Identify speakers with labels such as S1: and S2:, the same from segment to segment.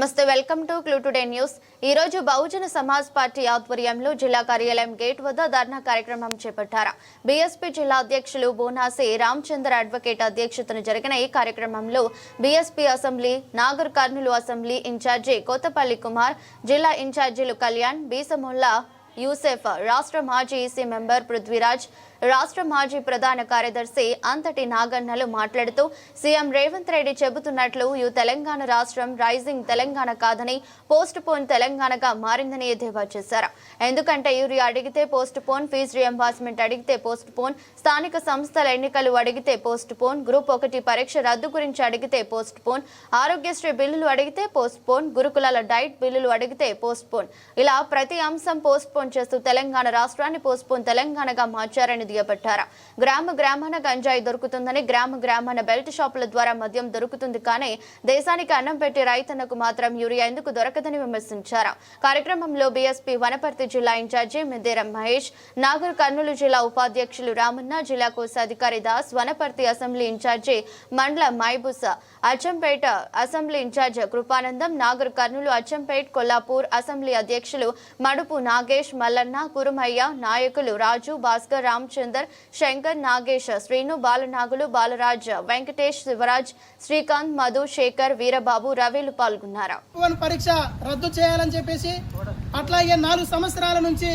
S1: Namaste welcome to clue today news. ఈ రోజు బహుజన Samaj party ఆధ్వర్యంలో జిల్లా కార్యాలయం గేట్ వద్ద ధర్నా కార్యక్రమం చేపట్టారు. బీఎస్పీ జిల్లా అధ్యక్షులు బోనాసి రామచంద్ర అడ్వకేట్ అధ్యక్షతన జరిగిన ఈ కార్యక్రమంలో BSP assembly Nagar Kurnool assembly incharge Kothapalli Kumar జిల్లా ఇన్ఛార్జీలు కళ్యాణ్ బీసముల్లా యూసెఫ్ రాష్ట్ర మాజీ ఈసీ మెంబర్ పృథ్వీరాజ్ రాష్ట్ర మాజీ ప్రధాన కార్యదర్శి అంతటి నాగన్నలు మాట్లాడుతూ సీఎం రేవంత్ రెడ్డి చెబుతున్నట్లు ఈ తెలంగాణ రాష్ట్రం రైజింగ్ తెలంగాణ కాదని పోస్ట్ పోన్ తెలంగాణగా మారిందని ఎద్దేవా చేశారు. ఎందుకంటే యూరియా అడిగితే పోస్ట్ పోన్ ఫీజు రియంబర్స్మెంట్ అడిగితే పోస్ట్ పోన్ స్థానిక సంస్థల ఎన్నికలు అడిగితే పోస్ట్ పోన్ గ్రూప్ ఒకటి పరీక్ష రద్దు గురించి అడిగితే పోస్ట్ పోన్ ఆరోగ్యశ్రీ బిల్లులు అడిగితే పోస్ట్ పోన్ గురుకులాల డైట్ బిల్లులు అడిగితే పోస్ట్ పోన్. ఇలా ప్రతి అంశం పోస్ట్ పోన్ చేస్తూ తెలంగాణ రాష్ట్రాన్ని పోస్ట్ పోన్ తెలంగాణగా మార్చారని దుయ్యబట్టారు గ్రామ గ్రామాన గంజాయి దొరుకుతుందని గ్రామ గ్రామాన బెల్ట్ షాపుల ద్వారా మద్యం దొరుకుతుంది కానీ దేశానికి అన్నం పెట్టి రైతన్నకు మాత్రం యూరియా ఎందుకు దొరకదని విమర్శించారు. కార్యక్రమంలో బీఎస్పీ వనపర్తి జిల్లా ఇన్ఛార్జి మిద్దేరం మహేష్ నాగర్ కర్నూలు జిల్లా ఉపాధ్యక్షులు రామన్న జిల్లా కోశాధికారి దాస్ వనపర్తి అసెంబ్లీ ఇన్ఛార్జి మండల మైబుస Achampet assembly incharge Krupanandam Nagar Kurnool Achampet Kollapur assembly అధ్యక్షులు మడుపు నాగేష్ మల్లన్న కురుమయ్య నాయకులు రాజు భాస్కర్ రామ్ రామచందర్ శంకర్ నాగేష్ శ్రీను బాలనాగులు బాలరాజ్ వెంకటేష్ శివరాజ్ శ్రీకాంత్ మధు శేఖర్ వీరబాబు రవిలు పాల్గొన్నారు.
S2: వన్ పరీక్ష రద్దు చేయాలని చెప్పేసి అట్లాగే నాలుగు సంవత్సరాల నుంచి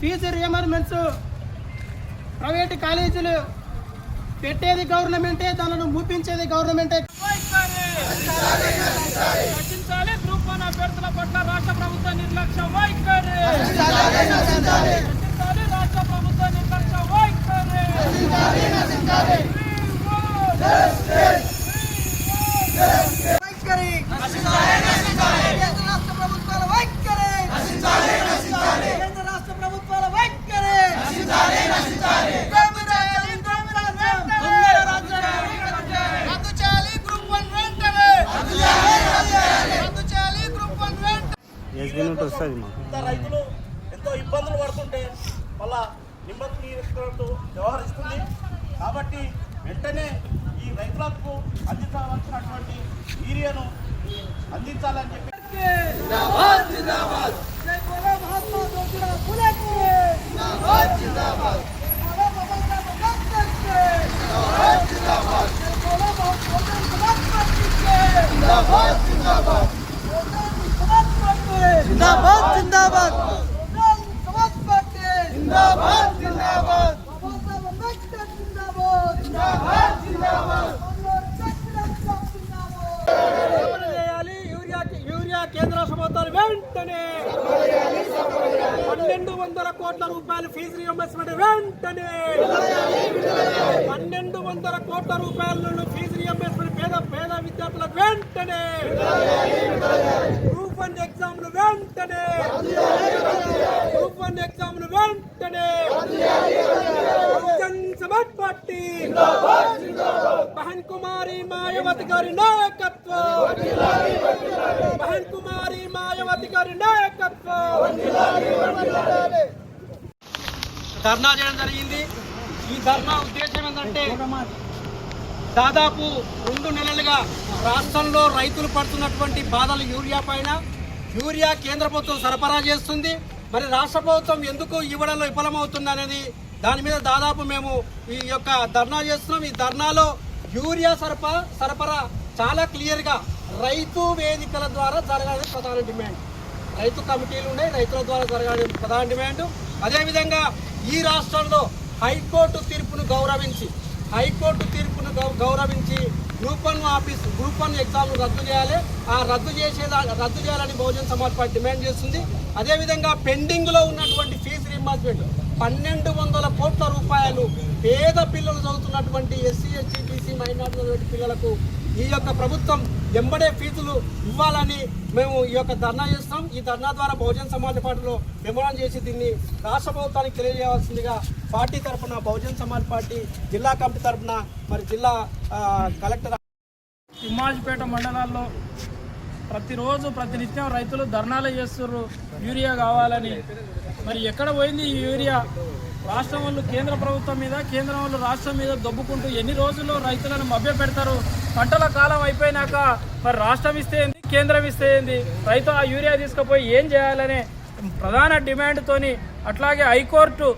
S2: ఫీజు రియంబర్మెంట్స్ ప్రైవేట్ కాలేజీలు పెట్టేది గవర్నమెంటే దానిని మూపించేది గవర్నమెంటే.
S3: రక్షించాలి గ్రూప్ వన్ అభ్యర్థుల పట్ల రాష్ట్ర ప్రభుత్వ నిర్లక్ష్య. వైఖరి రక్షించాలి రాష్ట్ర ప్రభుత్వ నిర్లక్ష్య వైఖరి
S2: వైఖరి కేంద్ర రాష్ట్ర ప్రభుత్వాల వైఖరి కేంద్ర రాష్ట్ర ప్రభుత్వాల వైఖరి దొంగ రాజ్యం, దొంగ రాజ్యం. రద్దు చేయాలి గ్రూప్ వన్ వెంటనే రద్దు చేయాలి గ్రూప్ వన్ వెంటనే
S4: ఎస్బీనోట్ వస్తుంది మాకు
S5: ఇంత రైతులు ఎంతో ఇబ్బందులు పడుతుంటే మళ్ళా నిమ్మకు నీరెత్తినట్టు వ్యవహరిస్తుంది కాబట్టి వెంటనే ఈ రైతులకు అందించవలసినటువంటి యూరియాను అందించాలని చెప్పి
S2: జై బోలో మహాత్మా జ్యోతిరావు ఫులేకి జిందాబాద్ జిందాబాద్ బోలో బాబా సాహెబ్ అంబేద్కర్కి జిందాబాద్ జిందాబాద్ జై బోలో మహాత్మా జ్యోతిరావు జిందాబాద్ జిందాబాద్ జిందాబాద్ జిందాబాద్ సమాజ్
S3: పన్నెండు వందల కోట్ల రూపాయలు ఫీజు రియంబర్స్మెంట్ వెంటనే! పన్నెండు వందల కోట్ల రూపాయలను ఫీజు రియంబర్స్మెంట్ పేద పేద విద్యార్థులకు వెంటనే! గ్రూప్ వన్ ఎగ్జామ్లు వెంటనే! గ్రూప్ వన్ ఎగ్జామ్లు వెంటనే! బహుజన్ పార్టీ. బహన్ కుమారి మాయావతి గారి నాయకత్వం. బహన్ కుమారి మాయావతి గారి నాయకత్వం. ధర్నా చేయడం జరిగింది. ఈ ధర్నా ఉద్దేశం ఏంటంటే దాదాపు రెండు నెలలుగా రాష్ట్రంలో రైతులు పడుతున్నటువంటి బాధలు యూరియా పైన. యూరియా కేంద్ర ప్రభుత్వం సరఫరా చేస్తుంది. మరి రాష్ట్ర ప్రభుత్వం ఎందుకు ఇవ్వడంలో విఫలమవుతుంది అనేది దాని మీద దాదాపు మేము ఈ యొక్క ధర్నా చేస్తున్నాం. ఈ ధర్నాలో యూరియా సరఫరా సరఫరా చాలా క్లియర్గా రైతు వేదికల ద్వారా జరగాలని ప్రధాన డిమాండ్. రైతు కమిటీలు ఉన్నాయి రైతుల ద్వారా జరగాలని ప్రధాన డిమాండ్. అదేవిధంగా ఈ రాష్ట్రంలో హైకోర్టు తీర్పును గౌరవించి హైకోర్టు తీర్పును గౌ- గౌరవించి group one office group one ఎగ్జామ్ను రద్దు చేయాలి. ఆ రద్దు చేసేదా రద్దు చేయాలని బహుజన్ సమాజ్ పార్టీ డిమాండ్ చేస్తుంది. అదేవిధంగా పెండింగ్లో ఉన్నటువంటి ఫీజు రీంబర్స్మెంట్ పన్నెండు వందల కోట్ల రూపాయలు పేద పిల్లలు చదువుతున్నటువంటి ఎస్సీ ఎస్టీ బీసీ మైనార్టీ పిల్లలకు ఈ యొక్క ప్రభుత్వం ఎంబడే ఫీజులు ఇవ్వాలని మేము ఈ యొక్క ధర్నా చేస్తాం ఈ ధర్నా ద్వారా బహుజన సమాజ పార్టీలో మెమోరాన్ చేసి దీన్ని రాష్ట్ర ప్రభుత్వానికి తెలియజేయవలసిందిగా పార్టీ తరఫున బహుజన సమాజ్ పార్టీ జిల్లా కమిటీ తరఫున మరి జిల్లా కలెక్టర్
S6: తిమ్మాజిపేట మండలాల్లో ప్రతిరోజు ప్రతినిత్యం రైతులు ధర్నాలు చేస్తున్నారు. యూరియా కావాలని. మరి ఎక్కడ పోయింది ఈ యూరియా? రాష్ట్రం వాళ్ళు కేంద్ర ప్రభుత్వం మీద కేంద్రం వాళ్ళు రాష్ట్రం మీద దొబ్బుకుంటూ ఎన్ని రోజుల్లో రైతులను మభ్య పెడతారు? పంటల కాలం అయిపోయినాక మరి రాష్ట్రం ఇస్తే ఏంది? కేంద్రం ఇస్తే ఏంది? రైతు ఆ యూరియా తీసుకుపోయి ఏం చేయాలనే ప్రధాన డిమాండ్తోని అట్లాగే హైకోర్టు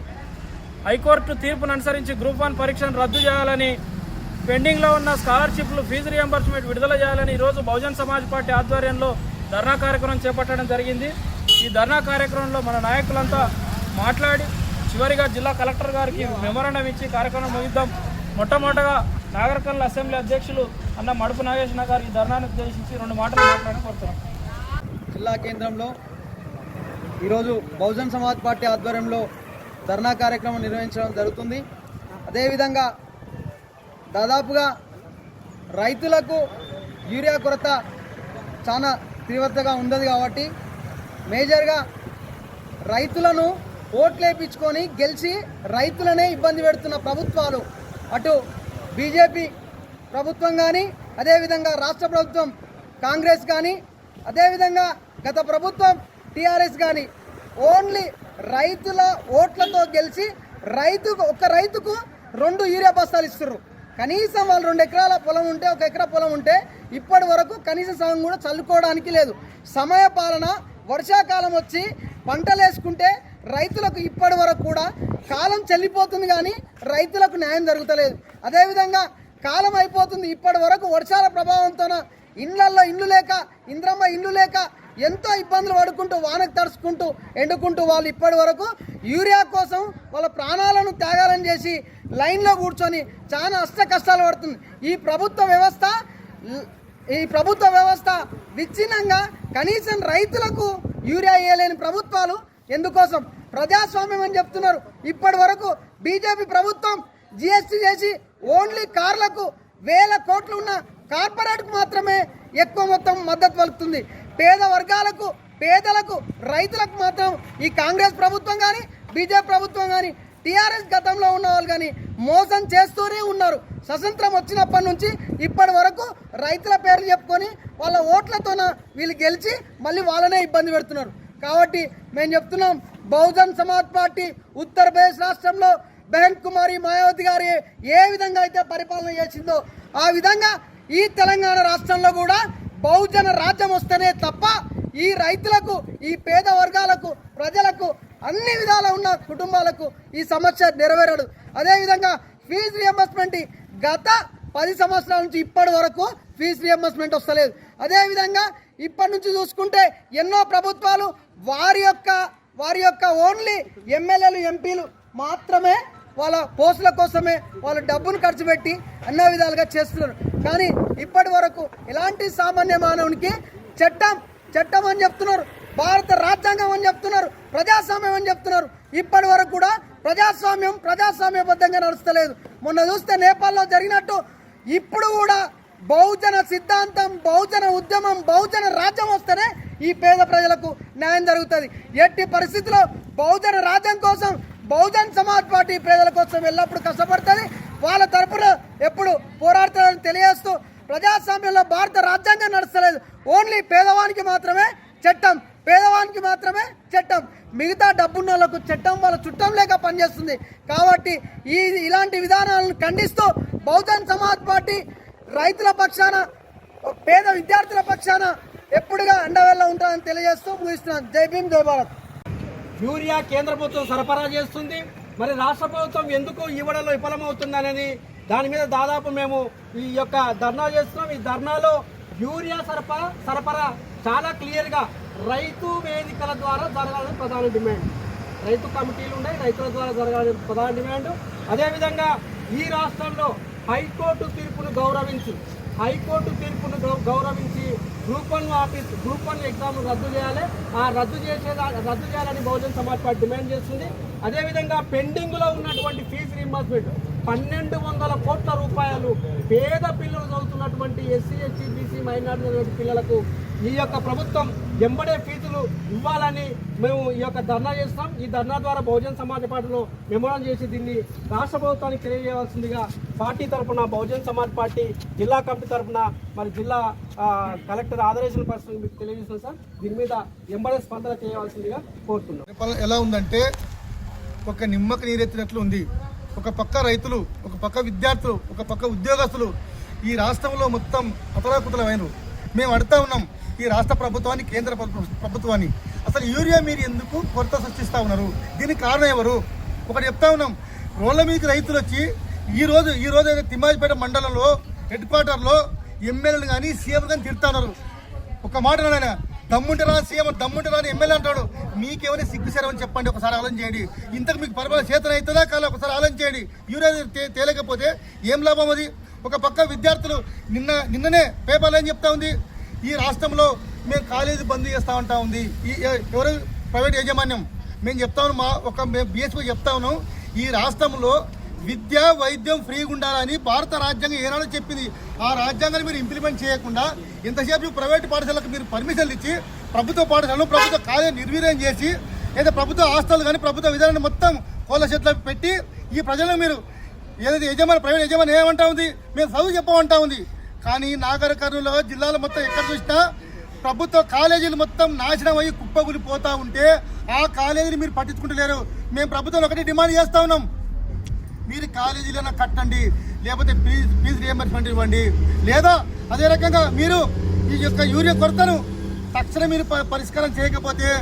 S6: హైకోర్టు తీర్పును అనుసరించి గ్రూప్ వన్ పరీక్షను రద్దు చేయాలని పెండింగ్లో ఉన్న స్కాలర్షిప్లు ఫీజు రియంబర్స్మెంట్ విడుదల చేయాలని ఈరోజు బహుజన్ సమాజ్ పార్టీ ఆధ్వర్యంలో ధర్నా కార్యక్రమం చేపట్టడం జరిగింది. ఈ ధర్నా కార్యక్రమంలో మన నాయకులంతా మాట్లాడి చివరిగా జిల్లా కలెక్టర్ గారికి మెమోరాండం ఇచ్చి కార్యక్రమం ముగిద్దాం. మొట్టమొదటగా నాగరికల్ అసెంబ్లీ అధ్యక్షులు అన్న మడుపు నాగేశ్వర గారు ఈ ధర్నాను ఉద్దేశించి రెండు మాటలు మాట్లాడని కోరుతున్నాం.
S4: జిల్లా కేంద్రంలో ఈరోజు బహుజన్ సమాజ్ పార్టీ ఆధ్వర్యంలో ధర్నా కార్యక్రమం నిర్వహించడం జరుగుతుంది. అదేవిధంగా దాదాపుగా రైతులకు యూరియా కొరత చాలా తీవ్రతగా ఉన్నది కాబట్టి మేజర్గా రైతులను ఓట్లేపించుకొని గెలిచి రైతులనే ఇబ్బంది పెడుతున్న ప్రభుత్వాలు. అటు బీజేపీ ప్రభుత్వం కానీ అదేవిధంగా రాష్ట్ర ప్రభుత్వం కాంగ్రెస్ కానీ అదేవిధంగా గత ప్రభుత్వం టీఆర్ఎస్ కానీ ఓన్లీ రైతుల ఓట్లతో గెలిచి రైతుకు ఒక రైతుకు రెండు యూరియా బస్తాలు ఇస్తున్నారు కనీసం వాళ్ళు రెండు ఎకరాల పొలం ఉంటే ఒక ఎకరా పొలం ఉంటే ఇప్పటి వరకు కనీస సగం కూడా చల్లుకోవడానికి లేదు. సమయ పాలన వర్షాకాలం వచ్చి పంటలు వేసుకుంటే రైతులకు ఇప్పటి వరకు కూడా కాలం చెల్లిపోతుంది కానీ రైతులకు న్యాయం జరుగుతలేదు. అదేవిధంగా కాలం అయిపోతుంది ఇప్పటి వరకు వర్షాల ప్రభావంతోన ఇండ్లల్లో ఇండ్లు లేక ఇంద్రమ్మ ఇండ్లు లేక ఎంతో ఇబ్బందులు పడుకుంటూ వానకు తడుచుకుంటూ ఎండుకుంటూ వాళ్ళు ఇప్పటి వరకు యూరియా కోసం వాళ్ళ ప్రాణాలను త్యాగాలను చేసి లైన్లో కూర్చొని చాలా అష్ట కష్టాలు పడుతుంది. ఈ ప్రభుత్వ వ్యవస్థ ఈ ప్రభుత్వ వ్యవస్థ విచ్ఛిన్నంగా కనీసం రైతులకు యూరియా వేయలేని ప్రభుత్వాలు ఎందుకోసం? ప్రజాస్వామ్యం అని చెప్తున్నారు. ఇప్పటి వరకు బీజేపీ ప్రభుత్వం జిఎస్టీ చేసి ఓన్లీ కార్లకు వేల కోట్లు ఉన్న కార్పొరేట్కు మాత్రమే ఎక్కువ మొత్తం మద్దతు పలుకుతుంది. పేద వర్గాలకు పేదలకు రైతులకు మాత్రం ఈ కాంగ్రెస్ ప్రభుత్వం కానీ బీజేపీ ప్రభుత్వం కానీ టీఆర్ఎస్ గతంలో ఉన్న వాళ్ళు కానీ మోసం చేస్తూనే ఉన్నారు. స్వతంత్రం వచ్చినప్పటి నుంచి ఇప్పటి వరకు రైతుల పేర్లు చెప్పుకొని వాళ్ళ ఓట్లతోన వీళ్ళు గెలిచి మళ్ళీ వాళ్ళనే ఇబ్బంది పెడుతున్నారు. కాబట్టి మేము చెప్తున్నాం బహుజన్ సమాజ్ పార్టీ ఉత్తరప్రదేశ్ రాష్ట్రంలో బెహన్ కుమారి మాయావతి గారి ఏ విధంగా అయితే పరిపాలన చేసిందో ఆ విధంగా ఈ తెలంగాణ రాష్ట్రంలో కూడా బహుజన రాజ్యం వస్తేనే తప్ప ఈ రైతులకు ఈ పేద వర్గాలకు ప్రజలకు అన్ని విధాల ఉన్న కుటుంబాలకు ఈ సమస్య నెరవేరడు. అదేవిధంగా ఫీజు రియంబర్స్మెంట్ గత పది సంవత్సరాల నుంచి ఇప్పటి వరకు ఫీజు రియంబర్స్మెంట్ వస్తలేదు. అదేవిధంగా ఇప్పటి నుంచి చూసుకుంటే ఎన్నో ప్రభుత్వాలు వారి యొక్క వారి యొక్క ఓన్లీ ఎమ్మెల్యేలు ఎంపీలు మాత్రమే వాళ్ళ పోస్టుల కోసమే వాళ్ళు డబ్బును ఖర్చు పెట్టి అన్ని విధాలుగా చేస్తున్నారు. కానీ ఇప్పటి వరకు ఎలాంటి సామాన్య మానవునికి చట్టం చట్టం అని చెప్తున్నారు. భారత రాజ్యాంగం అని చెప్తున్నారు ప్రజాస్వామ్యం అని చెప్తున్నారు. ఇప్పటి వరకు కూడా ప్రజాస్వామ్యం ప్రజాస్వామ్యబద్ధంగా నడుస్తలేదు. మొన్న చూస్తే నేపాల్లో జరిగినట్టు ఇప్పుడు కూడా బహుజన సిద్ధాంతం బహుజన ఉద్యమం బహుజన రాజ్యం వస్తేనే ఈ పేద ప్రజలకు న్యాయం జరుగుతుంది. ఎట్టి పరిస్థితిలో బహుజన రాజ్యం కోసం బహుజన్ సమాజ్ పార్టీ పేదల కోసం ఎల్లప్పుడూ కష్టపడుతుంది. వాళ్ళ తరపున ఎప్పుడు పోరాడుతుందని తెలియజేస్తూ ప్రజాస్వామ్యంలో భారత రాజ్యాంగం నడుస్తలేదు. ఓన్లీ పేదవానికి మాత్రమే చట్టం పేదవానికి మాత్రమే చట్టం. మిగతా డబ్బున్న వాళ్ళకు చట్టం వాళ్ళ చుట్టం లేక పనిచేస్తుంది. కాబట్టి ఈ ఇలాంటి విధానాలను ఖండిస్తూ బహుజన్ సమాజ్ పార్టీ రైతుల పక్షాన పేద విద్యార్థుల పక్షాన ఎప్పుడుగా అండవేళ్ళ ఉంటుందని తెలియజేస్తూ ముగిస్తున్నాను. జై భీమ్ జై భారత్.
S3: యూరియా కేంద్ర ప్రభుత్వం సరఫరా చేస్తుంది. మరి రాష్ట్ర ప్రభుత్వం ఎందుకు ఇవ్వడంలో విఫలమవుతుంది అనేది దాని మీద దాదాపు మేము ఈ యొక్క ధర్నా చేస్తున్నాం. ఈ ధర్నాలో యూరియా సరఫరా సరఫరా చాలా క్లియర్గా రైతు వేదికల ద్వారా జరగాలని ప్రధాన డిమాండ్. రైతు కమిటీలు ఉన్నాయి రైతుల ద్వారా జరగాలని ప్రధాన డిమాండ్. అదేవిధంగా ఈ రాష్ట్రంలో హైకోర్టు తీర్పును గౌరవించి హైకోర్టు తీర్పును గౌ- గౌరవించి group one office group one exam రద్దు చేయాలి. ఆ రద్దు చేసే రద్దు చేయాలని బహుజన్ సమాజ్ పార్టీ డిమాండ్ చేస్తుంది. అదేవిధంగా పెండింగ్లో ఉన్నటువంటి ఫీజు రీంబర్స్మెంట్ పన్నెండు వందల కోట్ల రూపాయలు పేద పిల్లలు చదువుతున్నటువంటి ఎస్సీ ఎస్సీ బీసీ మైనార్టీ పిల్లలకు ఈ యొక్క ప్రభుత్వం ఎంబడే ఫీజులు ఇవ్వాలని మేము ఈ యొక్క ధర్నా చేస్తాం. ఈ ధర్నా ద్వారా బహుజన సమాజ్ పార్టీలో మెమోరం చేసి దీన్ని రాష్ట్ర ప్రభుత్వానికి తెలియజేయవలసిందిగా పార్టీ తరఫున బహుజన సమాజ్ పార్టీ జిల్లా కమిటీ తరఫున మరి జిల్లా కలెక్టర్ ఆదరేషన్ పరిస్థితి మీకు తెలియజేస్తున్నాం సార్. దీని మీద ఎంబడే స్పందన చేయవలసిందిగా కోరుతున్నాం.
S7: ఎలా ఉందంటే ఒక నిమ్మకు నీరెత్తినట్లు ఉంది. ఒక పక్క రైతులు ఒక పక్క విద్యార్థులు ఒక పక్క ఉద్యోగస్తులు ఈ రాష్ట్రంలో మొత్తం అతలాకుతలమైనరు. మేము అడుగుతా ఉన్నాం ఈ రాష్ట్ర ప్రభుత్వాన్ని కేంద్ర ప్రభుత్వాన్ని. అసలు యూరియా మీరు ఎందుకు కొరత సృష్టిస్తూ ఉన్నారు? దీనికి కారణం ఎవరు? ఒకటి చెప్తా ఉన్నాం. రోడ్ల మీదకి రైతులు వచ్చి ఈరోజు ఈరోజు ఈ రోజు అయితే తిమ్మాజిపేట మండలంలో హెడ్ క్వార్టర్లో ఎమ్మెల్యేలు కానీ సీఎం కానీ తిడుతున్నారు ఒక మాట నాయన దమ్ముంటే రా సీఎం దమ్ముంటే రాని ఎమ్మెల్యే అంటాడు. మీకేమైనా సిగ్గుసారని చెప్పండి ఒకసారి ఆలోచన చేయండి. ఇంతకు మీకు పరపర చేతన అవుతుందా కాదు? ఒకసారి ఆలోచన చేయండి. యూరియా తేలేకపోతే ఏం లాభం అది? ఒక పక్క విద్యార్థులు నిన్న నిన్ననే పేపర్లు ఏం చెప్తా ఉంది? ఈ రాష్ట్రంలో మేము కాలేజీ బంద్ చేస్తా ఉంటా ఉంది. ఈ ఎవరు? ప్రైవేట్ యాజమాన్యం. మేము చెప్తాను మా ఒక మేము బీఎస్పీ చెప్తాను ఈ రాష్ట్రంలో విద్య వైద్యం ఫ్రీగా ఉండాలని భారత రాజ్యాంగం ఏనాడో చెప్పింది. ఆ రాజ్యాంగాన్ని మీరు ఇంప్లిమెంట్ చేయకుండా ఇంతసేపు ప్రైవేట్ పాఠశాలకు మీరు పర్మిషన్లు ఇచ్చి ప్రభుత్వ పాఠశాలను ప్రభుత్వ కాలేజీ నిర్వీర్యం చేసి లేదా ప్రభుత్వ ఆస్తులు కానీ ప్రభుత్వ విధానాన్ని మొత్తం కోళ్ళ చేతిలో పెట్టి ఈ ప్రజలను మీరు ఏదైతే యజమాని ప్రైవేట్ యజమాని ఏమంటా ఉంది? మేము చదువు చెప్పమంటా ఉంది. కానీ నాగర్ కర్నూలు జిల్లాలు మొత్తం ఎక్కడ చూసినా ప్రభుత్వ కాలేజీలు మొత్తం నాశనం అయ్యి కుప్పగులిపోతా ఉంటే ఆ కాలేజీని మీరు పట్టించుకుంటలేరు. మేము ప్రభుత్వం ఒకటి డిమాండ్ చేస్తా ఉన్నాం. మీరు కాలేజీలైనా కట్టండి లేకపోతే ఫీజు ఫీజు రియంబర్స్మెంట్ ఇవ్వండి. లేదా అదే రకంగా మీరు ఈ యొక్క యూరియా కొరతను తక్షణం మీరు ప- పరిష్కారం చేయకపోతే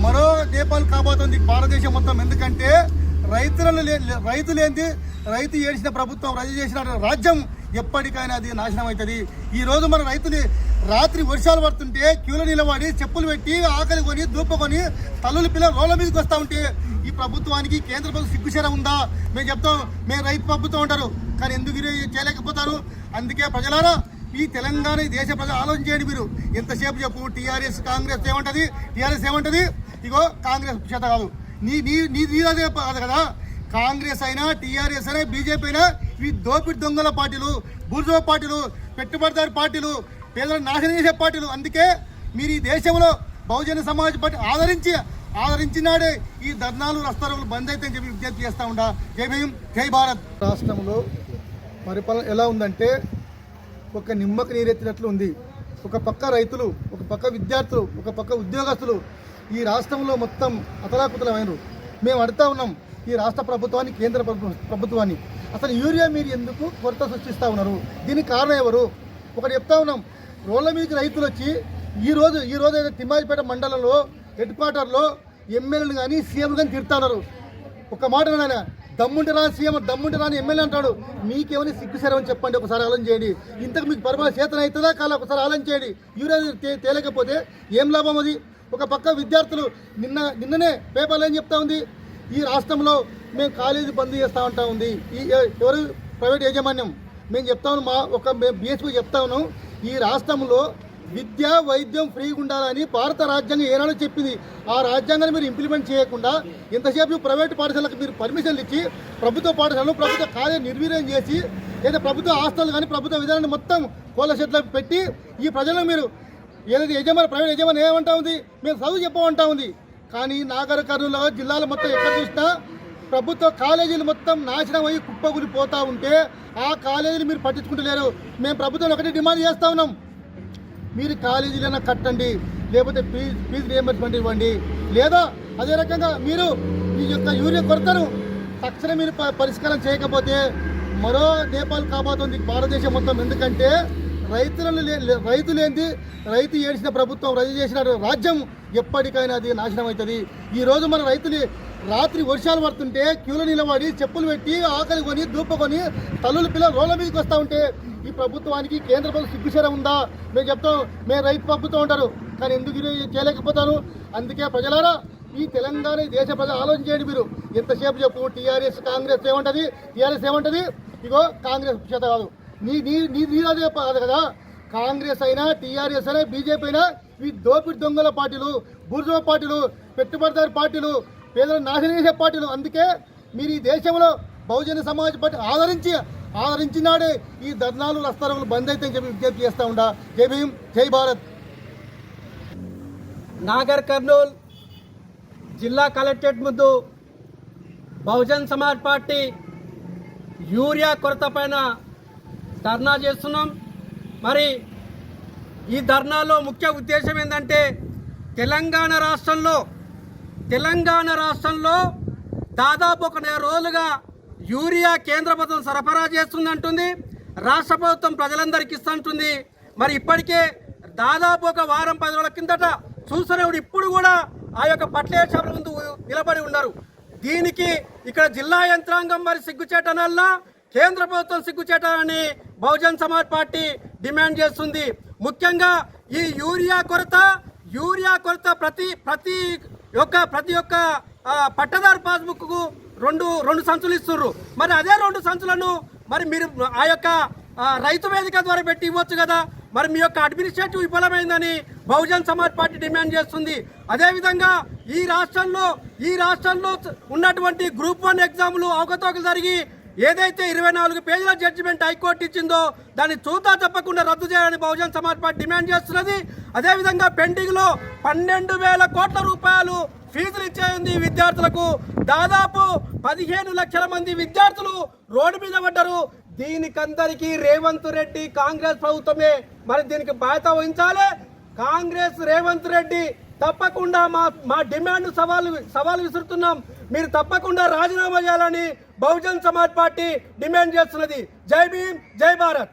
S7: మరో నేపాల్ కాబోతుంది భారతదేశం మొత్తం. ఎందుకంటే రైతులను లే- రైతు లేనిది రైతు ఏడిచిన ప్రభుత్వం రద్దు చేసిన రాజ్యం ఎప్పటికైనా అది నాశనం అవుతుంది. ఈ రోజు మన రైతుని రాత్రి వర్షాలు పడుతుంటే క్యూలో నిలబడి చెప్పులు పెట్టి ఆకలి కొని దూపకొని తల్లుల పిల్లలు రోడ్ల మీదకి వస్తూ ఉంటే ఈ ప్రభుత్వానికి కేంద్ర ప్రభుత్వం సిగ్గుచేర ఉందా? మేము చెప్తాం మేము రైతు ప్రభుత్వం ఉంటారు కానీ ఎందుకు చేయలేకపోతారు? అందుకే ప్రజలారా ఈ తెలంగాణ ఈ దేశ ప్రజలు ఆలోచన చేయండి మీరు. ఎంతసేపు చెప్పు టీఆర్ఎస్ కాంగ్రెస్ ఏమంటది? టీఆర్ఎస్ ఏమంటది? ఇగో కాంగ్రెస్ చేత కాదు. నీ నీ నీ నీదే కాదు కదా? కాంగ్రెస్ అయినా టీఆర్ఎస్ అయినా బీజేపీ అయినా ఇవి దోపిడి దొంగల పార్టీలు బూర్జో పార్టీలు పెట్టుబడిదారు పార్టీలు పేదలను నాశనం చేసే పార్టీలు. అందుకే మీరు ఈ దేశంలో బహుజన సమాజ్ పార్టీ ఆదరించి ఆదరించినాడే ఈ ధర్నాలు రస్తారోలు బంద్ అయితే చెప్పి విజ్ఞప్తి చేస్తా ఉండా. జై భీం జై భారత్. రాష్ట్రంలో పరిపాలన ఎలా ఉందంటే ఒక నిమ్మకు నీరెత్తినట్లు ఉంది. ఒక పక్క రైతులు ఒక పక్క విద్యార్థులు ఒక పక్క ఉద్యోగస్తులు ఈ రాష్ట్రంలో మొత్తం అతలాకుతలమైనరు. మేము అడుగుతా ఉన్నాం ఈ రాష్ట్ర ప్రభుత్వాన్ని కేంద్ర ప్రభుత్వాన్ని. అసలు యూరియా మీరు ఎందుకు కొరత సృష్టిస్తూ ఉన్నారు? దీనికి కారణం ఎవరు? ఒకటి చెప్తా ఉన్నాం రోడ్ల మీదకి రైతులు వచ్చి ఈ రోజు అయితే తిమ్మాజిపేట మండలంలో హెడ్ క్వార్టర్లో ఎమ్మెల్యేలు కానీ సీఎం కానీ తిడతా ఒక మాట నాయన దమ్ముంటే రాని సీఎం దమ్ముంటే రాని ఎమ్మెల్యే అంటాడు. మీకేమైనా సిగ్గుసరమని చెప్పండి ఒకసారి ఆలోచన చేయండి. ఇంతకు మీకు పరమ చేతన అవుతుందా కాలా ఒకసారి ఆలోచన చేయండి. యూరియా తేలేకపోతే ఏం లాభం అది? ఒక పక్క విద్యార్థులు నిన్న నిన్ననే పేపర్లు ఏం చెప్తా ఉంది? ఈ రాష్ట్రంలో మేము కాలేజీ బంద్ చేస్తా ఉంటా ఉంది. ఈ ఎవరు? ప్రైవేట్ యాజమాన్యం. మేము చెప్తాము మా ఒక మేము బీఎస్పీ చెప్తాను ఈ రాష్ట్రంలో విద్య వైద్యం ఫ్రీగా ఉండాలని భారత రాజ్యాంగం ఏనాడో చెప్పింది. ఆ రాజ్యాంగాన్ని మీరు ఇంప్లిమెంట్ చేయకుండా ఇంతసేపు ప్రైవేట్ పాఠశాలకు మీరు పర్మిషన్లు ఇచ్చి ప్రభుత్వ పాఠశాలను ప్రభుత్వ కాలేజీ నిర్వీర్యం చేసి లేదా ప్రభుత్వ ఆస్తులు కానీ ప్రభుత్వ విధానాన్ని మొత్తం కోళ్ళ షెడ్లో పెట్టి ఈ ప్రజలను మీరు ఏదైతే యజమాని ప్రైవేట్ యజమాని ఏమంటా ఉంది? మేము చదువు చెప్పమంటా ఉంది. కానీ నాగర కర్నూలు జిల్లాలో మొత్తం ఎక్కడ చూసినా ప్రభుత్వ కాలేజీలు మొత్తం నాశనం అయ్యి కుప్పగులిపోతా ఉంటే ఆ కాలేజీలు మీరు పట్టించుకుంటలేరు. మేము ప్రభుత్వం ఒకటి డిమాండ్ చేస్తూ ఉన్నాం. మీరు కాలేజీలైనా కట్టండి లేకపోతే ఫీజు ఫీజు రియంబర్స్మెంట్ ఇవ్వండి. లేదా అదే రకంగా మీరు ఈ యొక్క యూరియా కొరతను తక్షణం మీరు ప- పరిష్కారం చేయకపోతే మరో నేపాల్ కాబోతుంది. భారతదేశం మొత్తం ఎందుకంటే రైతులను రైతు లేనిది రైతు ఏడిచిన ప్రభుత్వం రద్దు చేసిన రాజ్యం ఎప్పటికైనా అది నాశనం అవుతుంది. ఈ రోజు మన రైతులు రాత్రి వర్షాలు పడుతుంటే క్యూలో నిలబడి చెప్పులు పెట్టి ఆకలి కొని దూపకొని తల్లుల పిల్లలు రోడ్ల మీదకి వస్తూ ఉంటే ఈ ప్రభుత్వానికి కేంద్ర ప్రభుత్వం సిగ్గుచేర ఉందా? మేము చెప్తాం మేము రైతు ప్రభుత్వం ఉంటారు కానీ ఎందుకు ఇది చేయలేకపోతారు? అందుకే ప్రజలారా ఈ తెలంగాణ దేశ ప్రజలు ఆలోచన చేయండి మీరు. ఎంతసేపు చెప్పు టీఆర్ఎస్ కాంగ్రెస్ ఏమంటుంది? టీఆర్ఎస్ ఏమంటది? ఇగో కాంగ్రెస్ చేత కాదు. నీ నీ నీ నీదే కాదు కదా. కాంగ్రెస్ అయినా టీఆర్ఎస్ అయినా బీజేపీ అయినా ఈ దోపిడి దొంగల పార్టీలు బూర్జో పార్టీలు పెట్టుబడిదారు పార్టీలు పేదలను నాశనం చేసే పార్టీలు. అందుకే మీరు ఈ దేశంలో బహుజన సమాజ్ పార్టీ ఆదరించి ఆదరించినాడే ఈ ధర్నాలు రస్తారోలు బంద్ అయితే చెప్పి విజ్ఞప్తి చేస్తా ఉండా. జై భీమ్ జై భారత్.
S3: నాగర్ కర్నూల్ జిల్లా కలెక్టరేట్ ముందు బహుజన్ సమాజ్ పార్టీ యూరియా కొరత పైన ధర్నా చేస్తున్నాం. మరి ఈ ధర్నాలో ముఖ్య ఉద్దేశం ఏంటంటే తెలంగాణ రాష్ట్రంలో తెలంగాణ రాష్ట్రంలో దాదాపు ఒక నెల రోజులుగా యూరియా కేంద్ర ప్రభుత్వం సరఫరా చేస్తుందంటుంది. రాష్ట్ర ప్రభుత్వం ప్రజలందరికీ ఇస్తుంటుంది. మరి ఇప్పటికే దాదాపు ఒక వారం పది రోజుల కిందట చూసినప్పుడు ఇప్పుడు కూడా ఆ యొక్క పట్ల షాపుల ముందు నిలబడి ఉన్నారు. దీనికి ఇక్కడ జిల్లా యంత్రాంగం మరి సిగ్గుచేటనల్లా కేంద్ర ప్రభుత్వం సిగ్గుచేటాలని బహుజన్ సమాజ్ పార్టీ డిమాండ్ చేస్తుంది. ముఖ్యంగా ఈ యూరియా కొరత యూరియా కొరత ప్రతి ప్రతి యొక్క ప్రతి ఒక్క పట్టదారు పాస్బుక్కు రెండు రెండు సంచులు ఇస్తుర్రు. మరి అదే రెండు సంచులను మరి మీరు ఆ యొక్క రైతు వేదిక ద్వారా పెట్టి ఇవ్వచ్చు కదా? మరి మీ యొక్క అడ్మినిస్ట్రేటివ్ విఫలమైందని బహుజన్ సమాజ్ పార్టీ డిమాండ్ చేస్తుంది. అదేవిధంగా ఈ రాష్ట్రంలో ఈ రాష్ట్రంలో ఉన్నటువంటి గ్రూప్ వన్ ఎగ్జామ్లు అవకతవకలు జరిగి ఏదైతే ఇరవై నాలుగు పేజీల జడ్జిమెంట్ హైకోర్టు ఇచ్చిందో దాన్ని చూతా తప్పకుండా రద్దు చేయాలని బహుజన్ సమాజ్ పార్టీ డిమాండ్ చేస్తున్నది. అదేవిధంగా పెండింగ్లో పన్నెండు వేల కోట్ల రూపాయలు ఫీజులు ఇచ్చేది విద్యార్థులకు. దాదాపు పదిహేను లక్షల మంది విద్యార్థులు రోడ్డు మీద పడ్డారు. దీనికందరికీ రేవంత్ రెడ్డి కాంగ్రెస్ ప్రభుత్వమే. మరి దీనికి బాధ్యత వహించాలి. కాంగ్రెస్ రేవంత్ రెడ్డి తప్పకుండా మా మా డిమాండ్ సవాలు సవాలు విసురుతున్నాం. మీరు తప్పకుండా రాజీనామా చేయాలని బహుజన్ సమాజ్ పార్టీ డిమాండ్ చేస్తున్నది. జై భీమ్ జై భారత్.